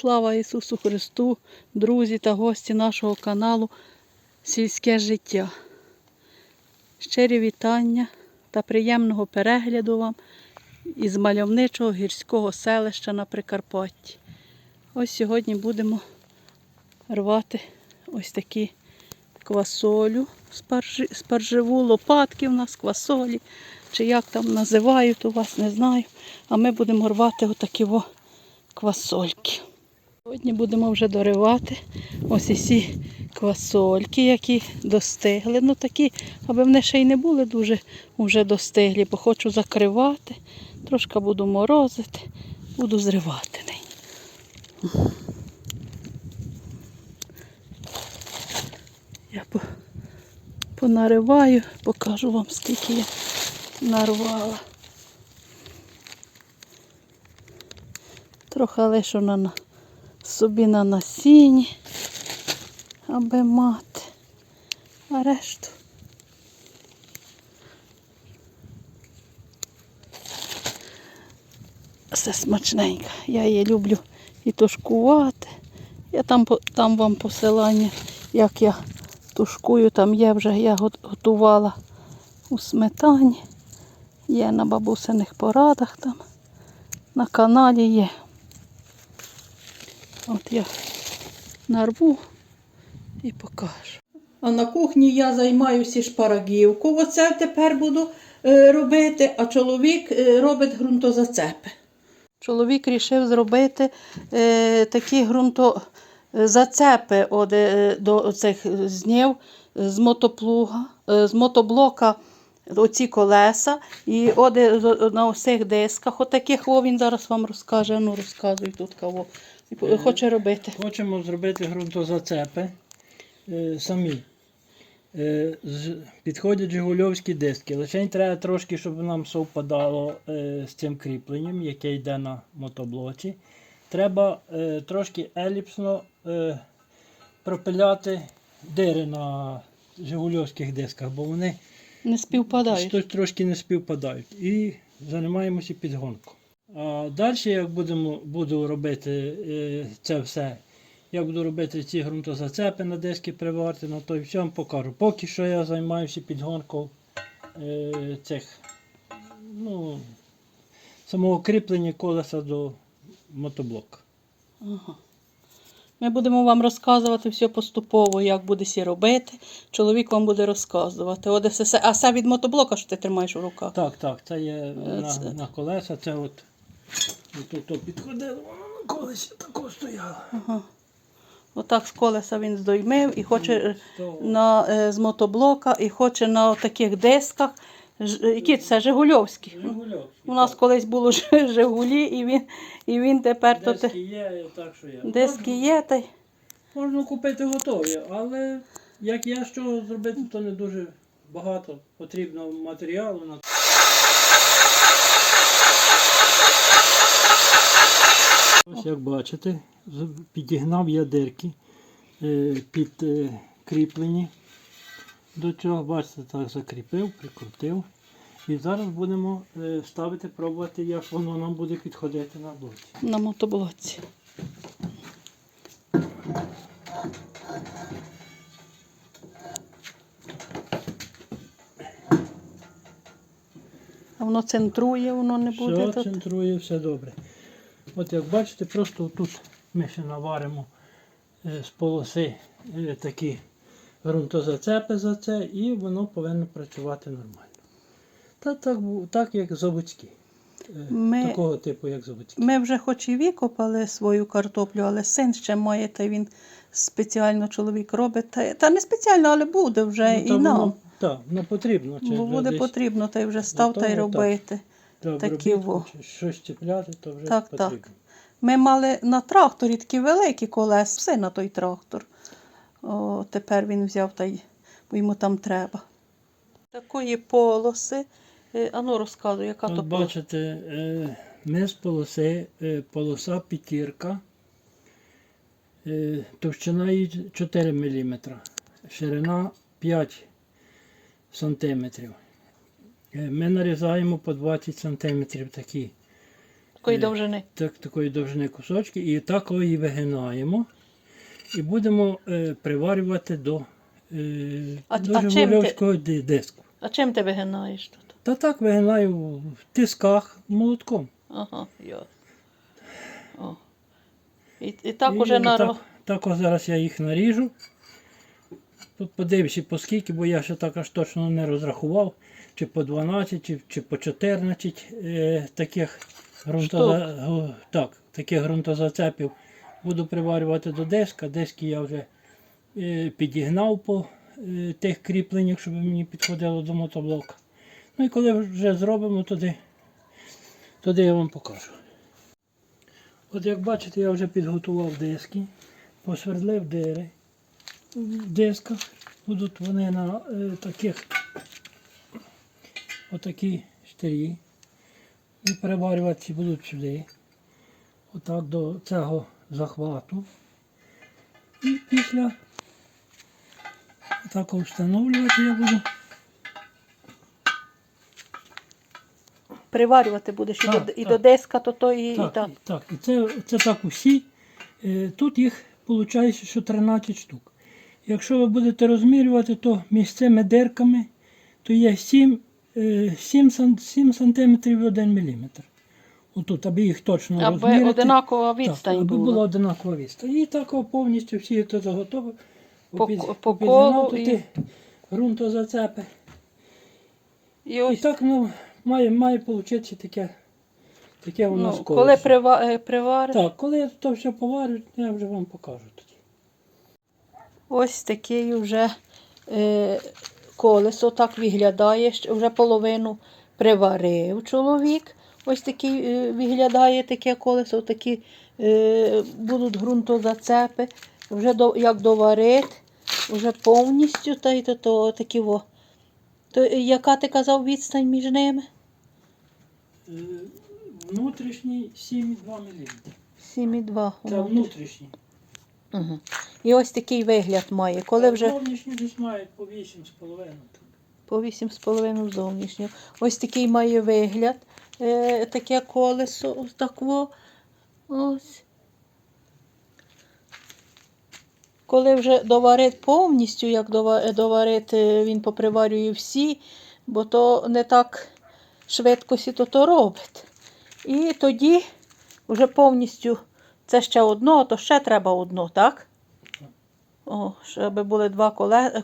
Слава Ісусу Христу, друзі та гості нашого каналу Сільське життя. Щирі вітання та приємного перегляду вам із мальовничого гірського селища на Прикарпатті. Ось сьогодні будемо рвати ось такі квасолю, спаржеву, лопатки в нас, квасолі, чи як там називають у вас, не знаю. А ми будемо рвати отакі во квасольки. Сьогодні будемо вже доривати ось ці квасольки, які достигли. Ну такі, аби вони ще й не були дуже вже достиглі, бо хочу закривати. Трошки буду морозити, буду зривати неї. Я по- понариваю, покажу вам, скільки я нарвала. Трохи лишу на, на собі на насінні, аби мати. А решту. Все смачненько. Я її люблю і тушкувати. Я там, там вам посилання, як я тушкую, там є вже, я готувала у сметані. Є на бабусиних порадах там. На каналі є. От я нарву і покажу. А на кухні я займаюся шпарагівку. Оце тепер буду е, робити, а чоловік е, робить ґрунтозацепи. Чоловік вирішив зробити е, такі ґрунтозацепи от, е, до цих знів з мотоплуга, з мотоблока. Оці колеса, і от е, на усіх дисках, отаких, о, він зараз вам розкаже, ну розказуй тут кого. І Хоче робити. Хочемо зробити ґрунтозацепи е, самі. Е, з- підходять жигульовські диски. Лише треба трошки, щоб нам совпадало е, з цим кріпленням, яке йде на мотоблоці. Треба е, трошки еліпсно е, пропиляти дири на жигульовських дисках, бо вони Не співпадають. Щось трошки не співпадають. І займаємося підгонком. А далі, як будемо, буду робити е, це все, я буду робити ці ґрунтозацепи на диски приварити, на той все вам покажу. Поки що я займаюся підгонком е, цих ну, самого кріплення колеса до мотоблока. Ага. Ми будемо вам розказувати все поступово, як буде сі робити. Чоловік вам буде розказувати. От все- а це від мотоблока, що ти тримаєш в руках. Так, так, це є на, це- на колеса, це от. Тут то підходило, воно на колесі тако стояло. Ага. Отак з колеса він здоймив і хоче е, на, е, з мотоблока, і хоче на таких дисках. Ж- е, Які це Жигульовські. У нас колись було Ж- Жигулі, і він, і він тепер то Диски те- є, так що є. диски є. Та й... Можна купити готові, але як я що зробити, то не дуже багато потрібно матеріалу. на Ось як бачите, підігнав я дирки е, під е, кріплені. До цього, бачите, так закріпив, прикрутив. І зараз будемо е, ставити, пробувати, як воно нам буде підходити на блоці. на мотоблоці. А воно центрує, воно не буде Все тут. центрує, все добре. От як бачите, просто тут ми ще наваримо е, з полоси е, такі ґрунтозацепи за це, і воно повинно працювати нормально. Та так, так як заводські. Е, Ми- Такого типу, як заводські. Ми вже хоч і викопали свою картоплю, але син ще має, та він спеціально чоловік робить. Та, та не спеціально, але буде вже Ну, і нам. Так, воно потрібно. чи Бо буде десь потрібно, та й вже став та й готово, так. Такі во. щось чіпляти, то вже Так, так. Ми мали на тракторі такі великі колеса, все на той трактор. О, тепер він взяв та й бо йому там треба. Такої полоси. Е, Ану розказуй, яка то От полоса. бачите, е, низ полоси, е, полоса п'ятірка, товщина її 4 мм, ширина 5 см. Ми нарізаємо по 20 см такі Такої Е, довжини. так, такої довжини кусочки, і так її вигинаємо. І будемо е, приварювати до, е, А- до а чим ти- диску. А чим ти вигинаєш тут? Та так вигинаю в тисках молотком. Ага, ясно. О. І, і так І уже на так, так ось зараз я їх наріжу. Тут подивлюся по скільки, бо я ще так аж точно не розрахував, чи по 12, чи, чи по 14 е, таких, ґрунтоза... го- так, таких ґрунтозацепів буду приварювати до диска. Диски я вже е, підігнав по е, тих кріпленнях, щоб мені підходило до мотоблока. Ну і коли вже зробимо, тоді, тоді я вам покажу. От як бачите, я вже підготував диски, посвердлив дири дисках. Будуть вони на е, таких отакі штирі. І переварюватися будуть сюди. Отак до цього захвату. І після так встановлювати я буду. приварювати будеш і, Так, до, і так. до диска, то то і, і Так, так. і, так. І це, це так усі. Е, Тут їх виходить, що 13 штук. Якщо ви будете розмірювати, то між цими дирками то є 7, е, 7, 7 см і 1 мм. Отут, аби їх точно Аби розміряти. одинакова Так, відстань аби була. була одинакова відстань. І так повністю всі це заготові. По- колу і- і ґрунтозацепи. І І так ну, має, має получитися таке, таке у нас ну, колесо. коли прива, е, привариш, Так, коли я то все поварю, я вже вам покажу. Ось такий вже е, колесо так виглядає, вже половину приварив чоловік. Ось такий е, виглядає таке колесо, такі е, будуть ґрунтозацепи. Вже до, як доварити, вже повністю, та й то, то такі во. То, е, яка ти казав відстань між ними? Е, Внутрішній 7,2 мм. 7,2. Це внутрішній. Угу. І ось такий вигляд має. Коли вже Зовнішній десь мають по 8,5. по 8,5 зовнішнього. Ось такий має вигляд. Е, таке колесо. Ось такво. Ось. Коли вже доварить повністю, як доварити, він поприварює всі, бо то не так швидко сі то, то робить. І тоді вже повністю це ще одно, то ще треба одно, так? О, щоб були два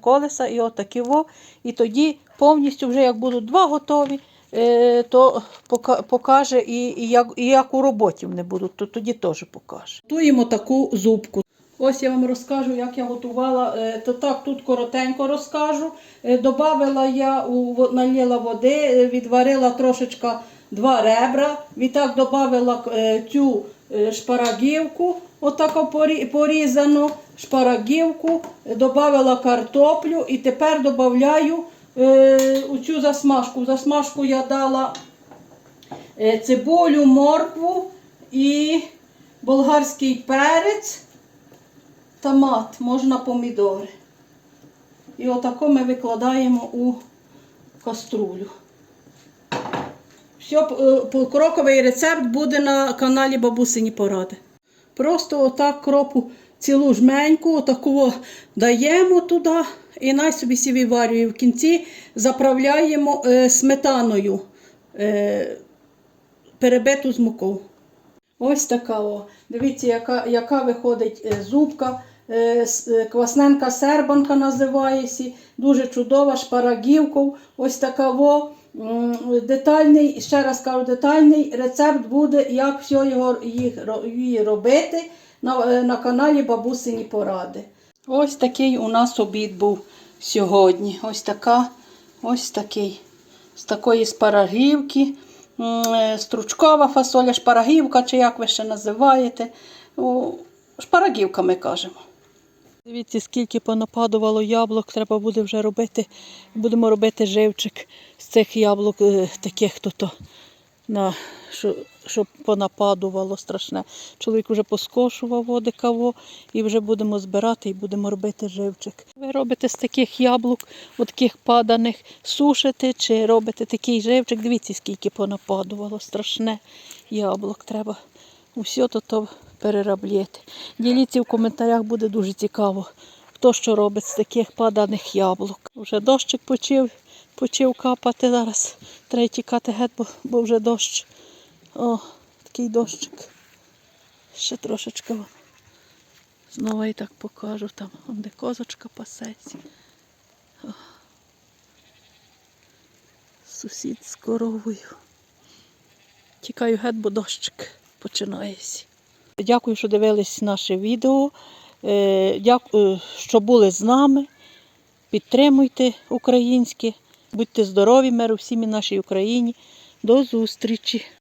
колеса і отакі во. І тоді повністю, вже як будуть два готові, е, то пока- покаже і, як, і як у роботі вони будуть, то тоді теж покаже. Готуємо таку зубку. Ось я вам розкажу, як я готувала. Е, То так, тут коротенько розкажу. Е, Добавила я налила води, відварила трошечка два ребра. Відтак додавила цю шпарагівку, отако порізану шпарагівку, е, додавила картоплю і тепер додаю е, у цю засмажку. Засмажку я дала е, цибулю, моркву і болгарський перець, томат, можна помідори. І отако ми викладаємо у каструлю. Все, покроковий рецепт буде на каналі Бабусині Поради. Просто отак кропу цілу жменьку, отаку даємо туди і най собі сі виварює. В кінці заправляємо е, сметаною е, перебиту з мукою. Ось така. О. Дивіться, яка, яка виходить е, зубка. Е, е, Квасненка сербанка називається. Дуже чудова, шпарагівков. Ось така. Во. Детальний, ще раз кажу, детальний рецепт буде, як все його їх, робити на, е, на каналі Бабусині Поради. Ось такий у нас обід був сьогодні. Ось така, ось такий. З такої спарагівки. Е, Стручкова фасоля, шпарагівка, чи як ви ще називаєте. Шпарагівка ми кажемо. Дивіться, скільки понападувало яблук, треба буде вже робити. Будемо робити живчик цих яблук, е, таких то то на, що, щоб понападувало страшне. Чоловік вже поскошував води каво і вже будемо збирати і будемо робити живчик. Ви робите з таких яблук, от таких паданих, сушите чи робите такий живчик. Дивіться, скільки понападувало. Страшне яблук. Треба усе то, то переробляти. Діліться в коментарях, буде дуже цікаво, хто що робить з таких паданих яблук. Вже дощик почав, почав капати зараз. Треба тікати геть, бо, бо вже дощ. О, такий дощик. Ще трошечки. вон. Знову і так покажу там, де козочка пасеться. Сусід з коровою. Тікаю геть, бо дощик починається. Дякую, що дивились наше відео. Е, Дякую, що були з нами. Підтримуйте українське. Будьте здорові, миру всім нашій Україні. До зустрічі!